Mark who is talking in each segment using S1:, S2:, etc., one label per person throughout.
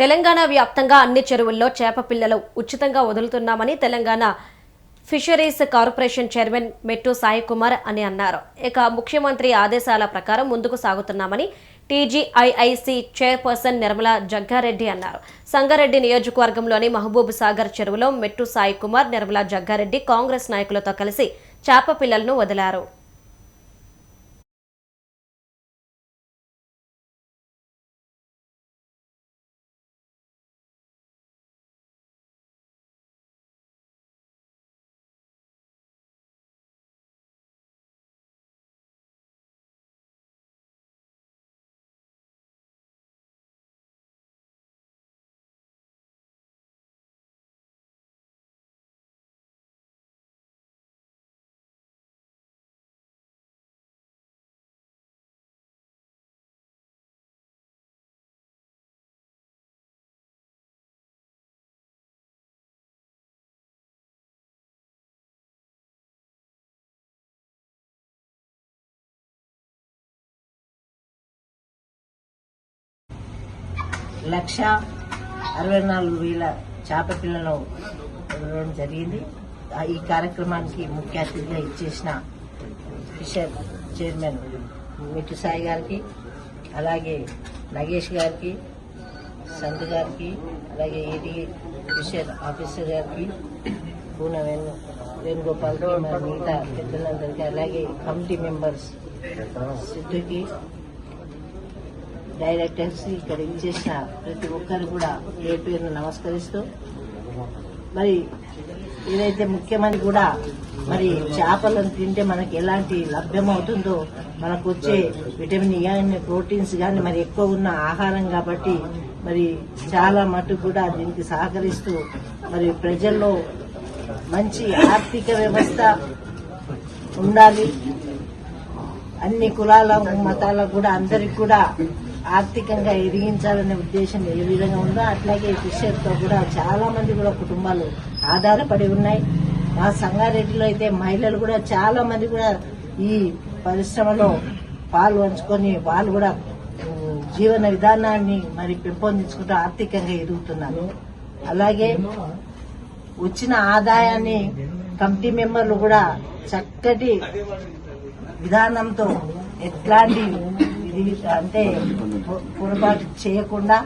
S1: తెలంగాణ వ్యాప్తంగా అన్ని చెరువుల్లో చేప పిల్లలు ఉచితంగా వదులుతున్నామని Telangana fisheries corporation chairman Mettu Sai Kumar అని అన్నారు. ఇక ముఖ్యమంత్రి ఆదేశాల ప్రకారం ముందుకు సాగుతున్నామని టీజీఐఐసి చైర్పర్సన్ నిర్మల జగ్గారెడ్డి అన్నారు. సంగారెడ్డి నియోజకవర్గంలోని మహబూబ్ సాగర్ చెరువులో మెట్టు సాయి కుమార్ నిర్మలా జగ్గారెడ్డి కాంగ్రెస్ నాయకులతో కలిసి చేప పిల్లలను వదిలారు.
S2: లక్ష అరవై నాలుగు వేల చేప పిల్లలు ఇవ్వడం జరిగింది. ఆ ఈ కార్యక్రమానికి ముఖ్య అతిథిగా ఇచ్చేసిన ఫిషర్ చైర్మన్ మిట్టు సాయి గారికి అలాగే నగేష్ గారికి సంత్ గారికి అలాగే ఏడి ఫిషర్ ఆఫీసర్ గారికి పూన వేణు వేణుగోపాల్ మిగతా పెద్దలందరికీ అలాగే కమిటీ మెంబర్స్ సిద్ధుకి డైరెక్టర్స్ ఇక్కడ ఇచ్చేసిన ప్రతి ఒక్కరు కూడా ఏ పేరును నమస్కరిస్తూ మరి ఏదైతే ముఖ్యమంత్రి కూడా మరి చేపలను తింటే మనకి ఎలాంటి లభ్యం అవుతుందో మనకు వచ్చే విటమిన్ కానీ ప్రోటీన్స్ కానీ మరి ఎక్కువ ఉన్న ఆహారం కాబట్టి మరి చాలా మటుకు కూడా దీనికి సహకరిస్తూ మరి ప్రజల్లో మంచి ఆర్థిక వ్యవస్థ ఉండాలి. అన్ని కులాల మతాలకు కూడా అందరికి కూడా ఆర్థికంగా ఎదిగించాలనే ఉద్దేశం ఏ విధంగా ఉందో అట్లాగే ఫిషర్ కూడా చాలా మంది కూడా కుటుంబాలు ఆధారపడి ఉన్నాయి. మా సంగారెడ్డిలో అయితే మహిళలు కూడా చాలా మంది కూడా ఈ పరిశ్రమలో పాల్పంచుకొని వాళ్ళు కూడా జీవన విధానాన్ని మరి పెంపొందించుకుంటూ ఆర్థికంగా ఎదుగుతున్నారు. అలాగే వచ్చిన ఆదాయాన్ని కమిటీ మెంబర్లు కూడా చక్కటి విధానంతో ఎట్లాంటి అంటే పొరపాటు చేయకుండా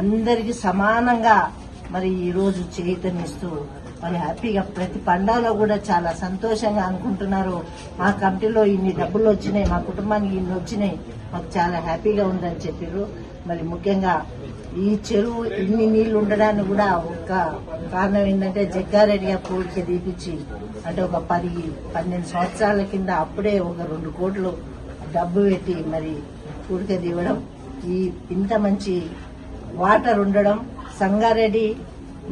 S2: అందరికి సమానంగా మరి ఈ రోజు చైతన్యస్తూ మరి హ్యాపీగా ప్రతి పండాలో కూడా చాలా సంతోషంగా అనుకుంటున్నారు. మా కమిటీలో ఇన్ని డబ్బులు వచ్చినాయి మా కుటుంబానికి ఇన్ని వచ్చినాయి. మాకు చాలా హ్యాపీగా ఉందని చెప్పారు మరి ముఖ్యంగా ఈ చెరువు ఇన్ని నీళ్ళు ఉండడానికి కూడా ఒక కారణం ఏంటంటే జగ్గారెడ్డి గారు కోరిక తీపించి అంటే ఒక పది పన్నెండు సంవత్సరాల కింద అప్పుడే ఒక రెండు కోట్లు డబ్బు పెట్టి మరి కూడికది ఇవ్వడం ఈ ఇంత మంచి వాటర్ ఉండడం సంగారెడ్డి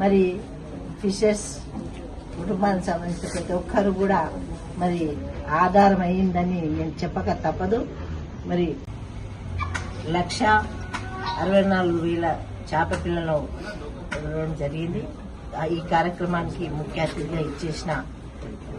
S2: మరి ఫిషెస్ కుటుంబానికి సంబంధించిన ప్రతి ఒక్కరు కూడా మరి ఆధారం అయ్యిందని నేను చెప్పక తప్పదు. మరి లక్ష అరవై నాలుగు వేల చేప పిల్లలు ఇవ్వడం జరిగింది. ఆ ఈ కార్యక్రమానికి ముఖ్య అతిథిగా ఇచ్చేసిన